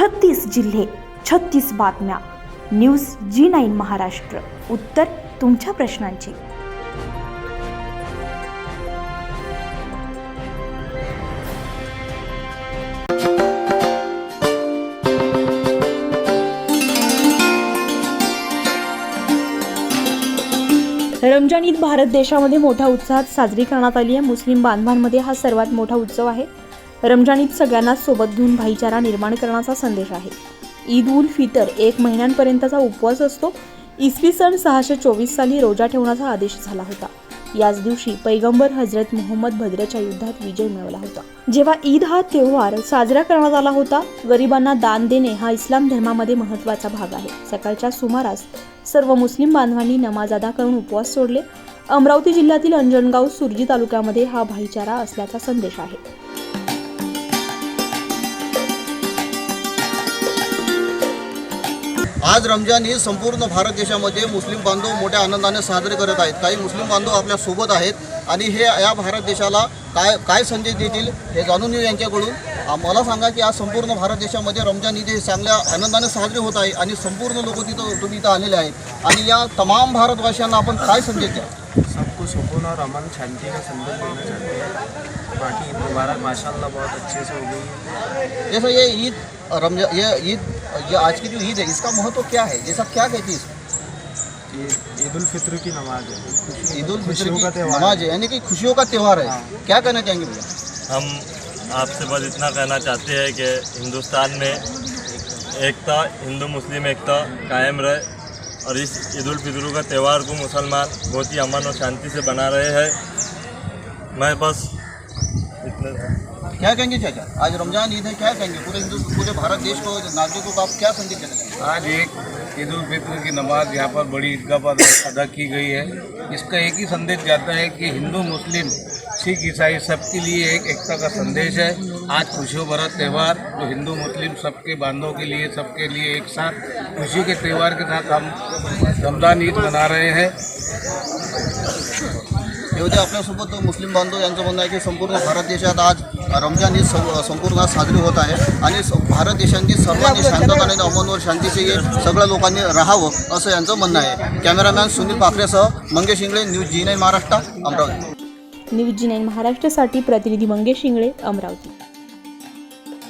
छत्तीस जिल्हे छत्तीस बातम्या. News G nine Maharashtra. उत्तर तुमच्या प्रश्नांची. रमजान ईद भारत देशामध्ये मोठ्या उत्साहात साजरी करण्यात आली आहे. मुस्लिम बांधवांमध्ये हा सर्वात मोठा उत्सव आहे. रमजान ईद सगळ्यांनाच सोबत घेऊन भाईचारा निर्माण करण्याचा संदेश आहे. ईद उल फितर एक महिन्यांपर्यंतचा उपवास असतो. इसवी सन सहाशे चोवीस साली रोजा ठेवण्याचा आदेश झाला होता. याच दिवशी पैगंबर हजरत मोहम्मद भद्रच्या युद्धात विजय मिळवला होता. जेव्हा ईद हा त्योहार साजरा करण्यात आला होता गरिबांना दान देणे हा इस्लाम धर्मामध्ये महत्त्वाचा भाग आहे. सकाळच्या सुमारास सर्व मुस्लिम बांधवांनी नमाज अदा करून उपवास सोडले. अमरावती जिल्ह्यातील अंजनगाव सुरजी तालुक्यामध्ये हा भाईचारा असल्याचा संदेश आहे. आज रमजान ही संपूर्ण भारत देशामध्ये मुस्लिम बांधव मोठ्या आनंदाने साजरे करत आहेत. काही मुस्लिम बांधव आपल्यासोबत आहेत आणि हे या भारत देशाला काय काय संदेश देतील हे जाणून घेऊ यांच्याकडून. मला सांगा की आज संपूर्ण भारत देशामध्ये रमजान ईद हे चांगल्या आनंदाने साजरे होत आहे आणि संपूर्ण लोक तिथं तुम्ही इथं आलेले आहेत. आणि या तमाम भारतवासियांना आपण काय संदेश द्या सबको सुकून और अमन शांति का संदेश देना चाहते हैं। बाकी ईद मुबारक माशाल्लाह बहुत अच्छे से हो गई। जैसे ये ईद रमजान ये ईद ये आज की जो ईद है इसका महत्व क्या है? ये सब क्या कहती है इसको? ये ईद उल फित्र की नमाज़ है। ईद उल फित्र की नमाज़ है यानी कि खुशियों का त्यौहार है। हाँ। क्या कहना चाहेंगे भैया? हम आपसे बस इतना कहना चाहते हैं कि हिंदुस्तान में एकता हिंदू मुस्लिम एकता कायम रहे और इस ईद उल फितर का त्यौहार को मुसलमान बहुत ही अमन और शांति से बना रहे हैं। मैं बस इतने क्या कहेंगे चाचा? आज रमज़ान ईद है, क्या कहेंगे? पूरे हिंदू, पूरे भारत देश को, नागरिकों को आप क्या संदेश देना आज एक ईद उल फित्र की नमाज़ यहाँ पर बड़ी ईदगाह पर अदा की गई है। इसका एक ही संदेश जाता है कि हिंदू, मुस्लिम, सिख, ईसाई सबके लिए एक एकता का संदेश है। आज खुशियों भरा त्यौहार जो हिंदू, मुस्लिम सबके बांधों के लिए, सबके लिए एक साथ खुशी के त्यौहार के साथ हम रमज़ान ईद मना रहे हैं। हे आपल्यासोबत मुस्लिम बांधव यांचं म्हणणं आहे की संपूर्ण भारत देशात आज रमजान ही संपूर्ण संपूर्ण साजरी होत आहे आणि भारत देशांची सर्वांनी शांतताने आणि अमनवर शांतीचे सगळ्या लोकांनी राहावं असं यांचं म्हणणं आहे. Cameraman Sunil पाखरेसह Mangesh Ingale News G nine Maharashtra Amravati. News G nine महाराष्ट्रासाठी प्रतिनिधी मंगेश इंगळे अमरावती.